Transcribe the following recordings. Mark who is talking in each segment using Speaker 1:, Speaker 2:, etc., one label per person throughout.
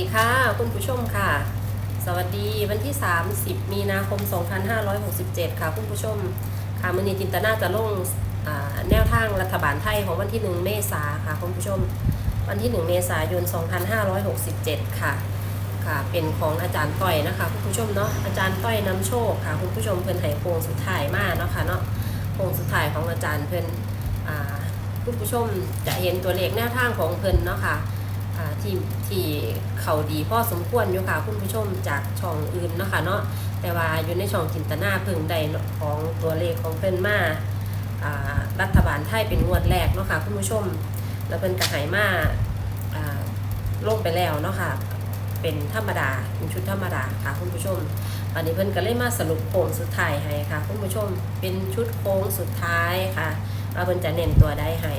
Speaker 1: ดีค่ะ คุณผู้ชมค่ะ สวัสดีวันที่ 30 มีนาคม 2567 ค่ะ คุณผู้ชม ค่ะมือนีจินตนาจะลงแนวทางรัฐบาลไทยของวันที่ 1 เมษาค่ะ คุณผู้ชม วันที่ 1 เมษายน 2567 ค่ะ ค่ะ เป็นของอาจารย์ต้อยนะคะ คุณผู้ชมเนาะ อาจารย์ต้อยนำโชคค่ะ คุณผู้ชมเพิ่อนให้โค้งสุดท้ายมากเนาะค่ะเนาะโค้งสุดท้ายของอาจารย์เพิ่อ่าคุณผู้ชมจะเห็นตัวเลขแนวทางของเพิ่อนเนาะค่ะอ่า ที่ที่เขาดีพ่อสมควรอยู่ค่ะ คุณผู้ชมจากช่องอื่นเนาะค่ะเนาะแต่ว่าอยู่ในช่องจินตนาเพิ่งได้ของตัวเลขของเพิ่นมารัฐบาลไทยเป็นงวดแรกเนาะค่ะคุณผู้ชม แล้วเพิ่นก็ใหายมาอ่าลงไปแล้วเนาะค่ะเป็นธรรมดาเป็นชุดธรรมดาค่ะคุณผู้ชมอันนี้เพิ่นก็เลยมาสรุปโค้งสุดท้ายให้ค่ะคุณผู้ชมเป็นชุดโค้งสุดท้ายค่ะว่าเพิ่นจะเน้นตัวใดให้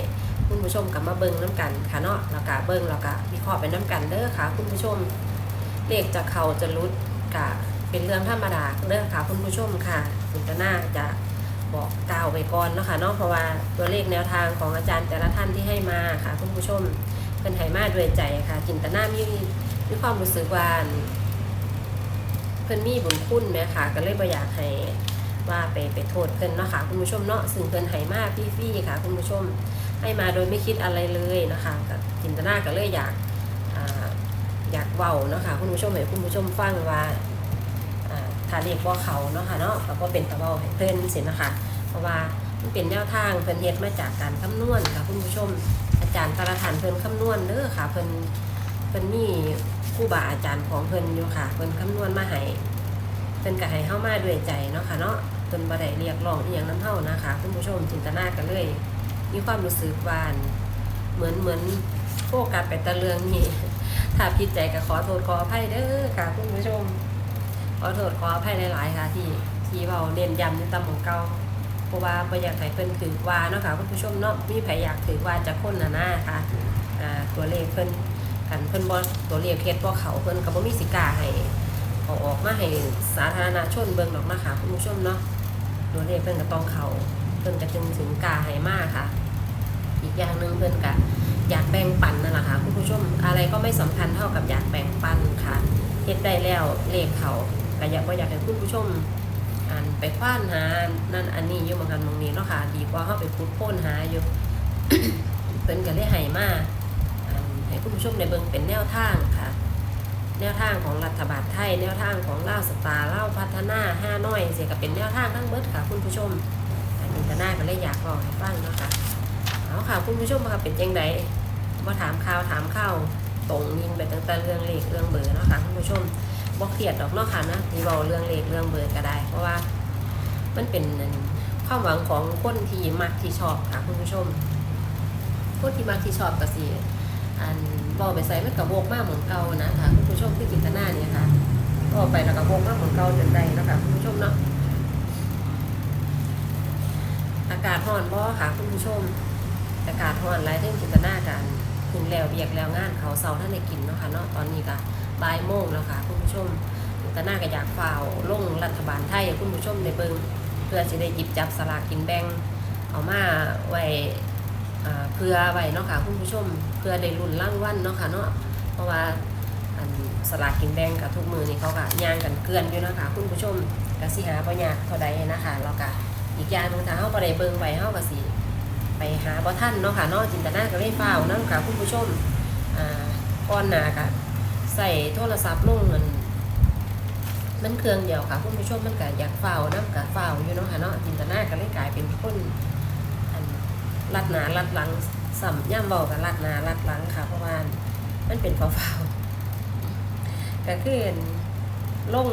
Speaker 1: คุณผู้ชมกับมาเบิ่งน้ำกันค่ะเนาะแล้วก็เบิ่งแล้วก็วิเคราะห์ไปน้ำกันเด้อค่ะ คุณผู้ชมเลขจะเขาจะรุดกะเป็นเรื่องธรรมดาเด้อค่ะ คุณผู้ชมค่ะจินตนาจะบอกกล่าวไว้ก่อนเนาะค่ะเนาะเพราะว่าตัวเลขแนวทางของอาจารย์แต่ละท่านที่ให้มาค่ะ คุณผู้ชมเป็นให้มาด้วยใจค่ะ จินตนามีมีความรู้สึกว่าเพิ่นมีบุญคุณไหมค่ะ ก็เลยบ่อยากให้ว่าไปไปโทษเพิ่นเนาะค่ะ คุณผู้ชมเนาะซึ่งเพิ่นให้มาฟรี่ๆค่ะ คุณผู้ชม ให้มาโดยไม่คิดอะไรเลยนะคะกับจินตนาก็เลยอยากอยากเว้าเนาะคะคุณผู้ชมให้คุณผู้ชมฟังว่าอ่าถ้าเรียกว่าเขาเนาะค่ะเนาะแล้วก็เป็นตะเว้าให้เพิ่นสินะคะ เพราะว่ามันเป็นแนวทางเพิ่นเฮ็ดมาจากการคำนวณค่ะคุณผู้ชมอาจารย์ตระทานเพิ่นคำนวณเด้อค่ะเพิ่นเพิ่นมีครูบาอาจารย์ของเพิ่นอยู่ค่ะเพิ่นคำนวณมาให้เพิ่นก็ให้เฮามาด้วยใจเนาะค่ะเนาะเพิ่นบ่ได้เรียกร้องอีหยังนำเฮานะคะ คุณผู้ชมจินตนาก็เลย มีความรู้สึกวาน เหมือนเหมือนโฟกัสไปตะเรืองนี้ถ้าผิดใจก็ขอโทษขออภัยเด้อค่ะคุณผู้ชม ขอโทษขออภัยหลาย ๆ ค่ะ ที่ที่เว้าเน้นย้ำในตำของเก่าเพราะว่าบ่อยากให้เพิ่นถือว่าเนาะค่ะคุณผู้ชมเนาะมีไผลอยากถือว่าจะคนน่ะนะค่ะตัวเลขเพิ่นกันเพิ่นบ่ตัวเลขเฮ็ดบ่เขาเพิ่นก็บ่มีสิกาให้เอาออกมาให้สาธารณชนเบิ่งดอกนะคะคุณผู้ชมเนาะตัวเลขเพิ่นก็ต้องเขาเพิ่นก็จึงถึงกาให้มากค่ะ อีกอย่างหนึ่งเพิ่อนก็อยากแบ่งปันนั่นแหละค่ะคุณผู้ชมอะไรก็ไม่สำคัญเท่ากับอยากแบ่งปันค่ะเฮ็ดได้แล้วเลขเขาก็อยากว่าอยากให้คุณผู้ชมอ่านไปคว้านหานั่นอันนี้อยู่บางกันบางนี้เนาะค่ะดีกว่าเฮาไปพุดโพ่นหาอยู่เพิ่นก็เลยให้มาอ่าให้คุณผู้ชมได้เบิ่งเป็นแนวทางค่ะ แนวทางของรัฐบาลไทย แนวทางของล่าสตาร์เล่าพัฒนาห้าน้อยเสียก็เป็นแนวทางทั้งเบิดค่ะ คุณผู้ชมอันนี้ก็น่าก็เลยอยากบอกให้ฟังเนาะคะ เอาค่ะคุณผู้ชมค่ะเป็นยังไงมาถามข่าวถามข่าวตรงยิงไปตั้งแต่เรื่องเลขเรื่องเบอร์เนาะค่ะคุณผู้ชมบ่เครียดดอกเนาะค่ะนะที่เว้าเรื่องเลขเรื่องเบอร์ก็ได้ เพราะว่ามันเป็นความหวังของคนที่มักที่ชอบค่ะคุณผู้ชมคนที่มักที่ชอบก็สิอันบอกไปใส่มันกับโบกมากเหมือนเก่านะคะคุณผู้ชมที่จินตนาเนี่ยค่ะบอกไปแล้วก็โบกมากเหมือนเก่าจนได้เนาะคะคุณผู้ชมเนาะอากาศร้อนบ่ค่ะคุณผู้ชม อากาศร้อนหลายเรื่องจินตนาการถึงแล้วเบียกแล้วงานเขาเสาท่านได้กินเนาะค่ะเนาะตอนนี้ก็บ่ายโมงแล้วค่ะคุณผู้ชมจินตนาก็อยากฝ่าวลงรัฐบาลไทยคุณผู้ชมในเบิงเพื่อจะได้หยิบจับสลากกินแบ่งเอามาไว้เพื่อไว้เนาะค่ะคุณผู้ชมเพื่อได้รุ่นรางวัลเนาะค่ะเนาะเพราะว่าอันสลากกินแบ่งกับทุกมือนี่เขาก็ย่างกันเกลื่อนอยู่นะคะคุณผู้ชมก็สิหาบ่ยาเท่าใดนะคะแล้วก็อีกอย่างหนึงถ้าเฮาบ่ได้เบิงไว้เฮาก็สิ ไปหาบ่ทันเนาะค่ะเนาะจินตนาก็เลยฟ้าวนำกับคุณผู้ชมอ่าก่อนหนาก็ใส่โทรศัพท์ลงมันมันเครื่องเดียวค่ะคุณผู้ชมมันก็อยากฟ้าวนํก็ฟ้าอยู่เนาะค่ะเนาะจินตนาก็เลยกลายเป็นคนอันลัดหนาลัดหลังสัมย่ำเว้าก็ลัดหนาลัดหลังค่ะเพราะว่ามันเป็นฟ้าๆก็คือ ลง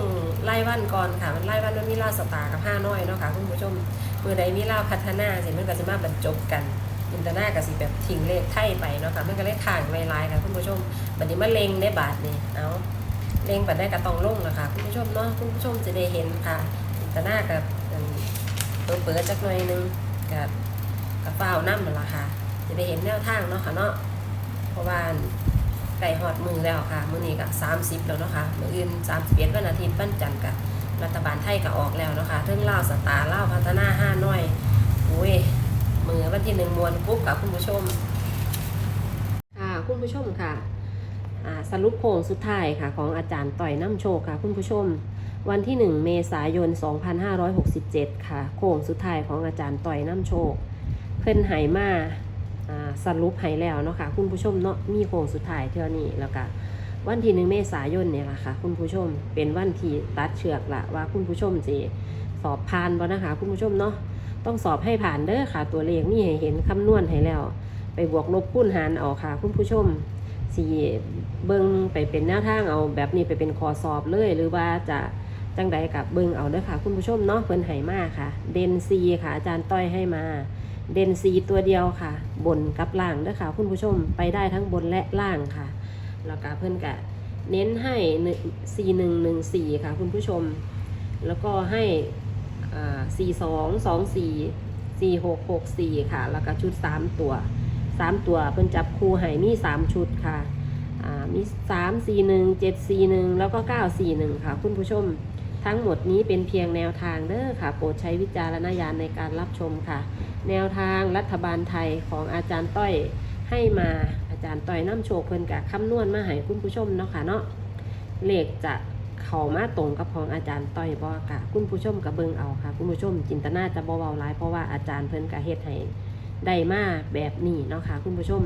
Speaker 1: ไล่วันก่อนค่ะมันไล่วันมันมีล่าสตาร์กับห้าน้อยเนาะค่ะคุณผู้ชมมือใดมีล่าพัฒนาสิมันก็จะมาบรรจบกันอินเตอร์นากับสิแบบทิ้งเลขไทยไปเนาะค่ะมันก็เลขข่างไวไลน์ค่ะคุณผู้ชมบัดนี้มาเล็งได้บาทนี่เอาเล็งบัดได้ก็ต้องลงนะคะคุณผู้ชมเนาะคุณผู้ชมจะได้เห็นค่ะอินเตอร์นากับตัวเปิดจักหน่อยนึงกับกับฟ้าน้ำนั่นละค่ะจะได้เห็นแนวทางเนาะค่ะเนาะเพราะว่า ไก่หอดมือแล้วค่ะ มื้อนี้ก็30 แล้วเนาะค่ะมื้ออื่น31วันอาทิตย์วันจันทร์ก็รัฐบาลไทยก็ออกแล้วเนาะค่ะเรื่องเล่าสตาร์เล่าพัฒนาห้าน้อยอุ้ยมือวันที่หนึ่งมวนปุ๊บกับคุณผู้ชมค่ะคุณผู้ชมค่ะสรุปโค้งสุดท้ายค่ะ ของอาจารย์ต่อยน้ำโชคค่ะ คุณผู้ชม วันที่ 1 เมษายน 2567 ค่ะ โค้งสุดท้ายของอาจารย์ต่อยน้ำโชค เพิ่นไหมาอ่า สรุปให้แล้วเนาะค่ะคุณผู้ชมเนาะมีโค้งสุดท้ายเท่านี้แล้วก็วันที่1เมษายนเนี่ยล่ะค่ะ คุณผู้ชมเป็นวันที่ตัดเชือกละว่าคุณผู้ชมสิสอบผ่านบ่นะคะ คุณผู้ชมเนาะต้องสอบให้ผ่านเด้อค่ะ ตัวเลขนี่ให้เห็นคำนวณให้แล้ว ไปบวกลบคูณหารเอาค่ะ คุณผู้ชมสิเบิ่งไปเป็นแนวทางเอาแบบนี้ไปเป็นข้อสอบเลยหรือว่าจะจังใดกับเบิ่งเอาเด้อค่ะ คุณผู้ชมเนาะเพิ่นให้มาค่ะ เดนซีค่ะอาจารย์ต้อยให้มา เด่นซีตัวเดียวค่ะ บนกับล่างเด้อค่ะ คุณผู้ชมไปได้ทั้งบนและล่างค่ะ แล้วก็เพิ่อนก็เน้นให้ซีหนึ่งหนึ่งสี่ค่ะ คุณผู้ชม แล้วก็ให้สี่สองสองสี่สี่หกหกสี่ค่ะ แล้วก็ชุดสามตัวสามตัวเพิ่นจับคู่ให้มีสามชุดค่ะมีสามสี่หนึ่งเจ็ดสี่หนึ่งแล้วก็เก้าสี่หนึ่งค่ะ คุณผู้ชม ทั้งหมดนี้เป็นเพียงแนวทางเด้อค่ะ โปรดใช้วิจารณญาณในการรับชมค่ะ แนวทางรัฐบาลไทยของอาจารย์ต้อยให้มาอาจารย์ต้อยน้ำโชคเพิ่นกับคำนวณมาให้คุณผู้ชมเนาะค่ะเนาะเลขจะเข้ามาตรงกับของอาจารย์ต้อยบ่ค่ะคุณผู้ชมกับเบิงเอาค่ะ คุณผู้ชมจินตนาจะบ่เบาหลายเพราะว่าอาจารย์เพิ่นกับเฮ็ดให้ได้มาแบบนี้เนาะค่ะ คุณผู้ชม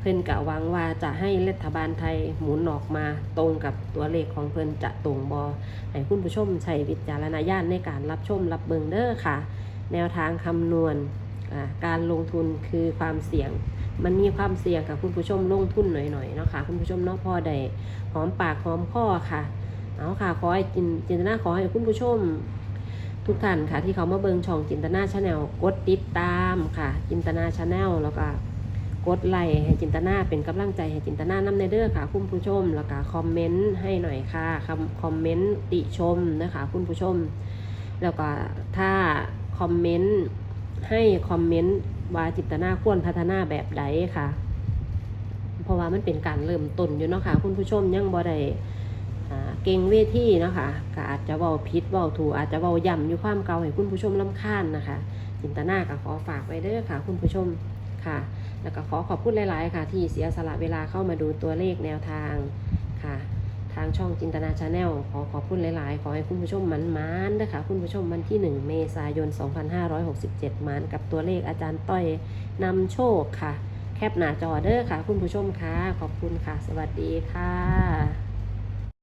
Speaker 1: เพิ่นกะหวังว่าจะให้รัฐบาลไทยหมุนออกมาตรงกับตัวเลขของเพิ่นจะตรงบอให้คุณผู้ชมใช้วิจารณญาณในการรับชมรับเบิงเด้อค่ะแนวทางคำนวณการลงทุนคือความเสี่ยง มันมีความเสี่ยงกับคุณผู้ชมลงทุนหน่อยๆเนาะค่ะคุณผู้ชมเนาะพอได้หอมปากหอมคอค่ะเอาค่ะขอให้จินจินตนาขอให้คุณผู้ชมทุกท่านค่ะที่เขามาเบิงช่องจินตนาชาแนลกดติดตามค่ะ จินตนาชาแนลแล้วก็กดไลค์ให้จินตนาเป็นกำลังใจให้จินตนานำในเด้อค่ะ คุณผู้ชม แล้วก็คอมเมนต์ให้หน่อยค่ะคำคอมเมนต์ติชมนะคะคุณผู้ชม แล้วก็ถ้า คอมเมนต์ให้คอมเมนต์ว่าจิตนาควรพัฒนาแบบใดค่ะ เพราะว่ามันเป็นการเริ่มต้นอยู่เนาะค่ะคุณผู้ชมยังบ่ได้อ่าเก่งเวทีเนาะค่ะก็อาจจะเว้าผิดเว้าถูอาจจะเว้าย่ำอยู่ความเก่าให้คุณผู้ชมลำคาญนะคะ จินตนาก็ขอฝากไว้เด้อค่ะ คุณผู้ชมค่ะ แล้วก็ขอขอบคุณหลาย ๆ ค่ะ ที่เสียสละเวลาเข้ามาดูตัวเลขแนวทางค่ะ ทางช่องจินตนาชาแนลขอขอบคุณหลาย ๆ ขอให้คุณผู้ชมมันมานนะคะคุณผู้ชมวันที่ 1 เมษายน 2567 มานกับตัวเลขอาจารย์ต้อยนำโชคค่ะ แคปหน้าจอเด้อค่ะ คุณผู้ชมค่ะ ขอบคุณค่ะ สวัสดีค่ะ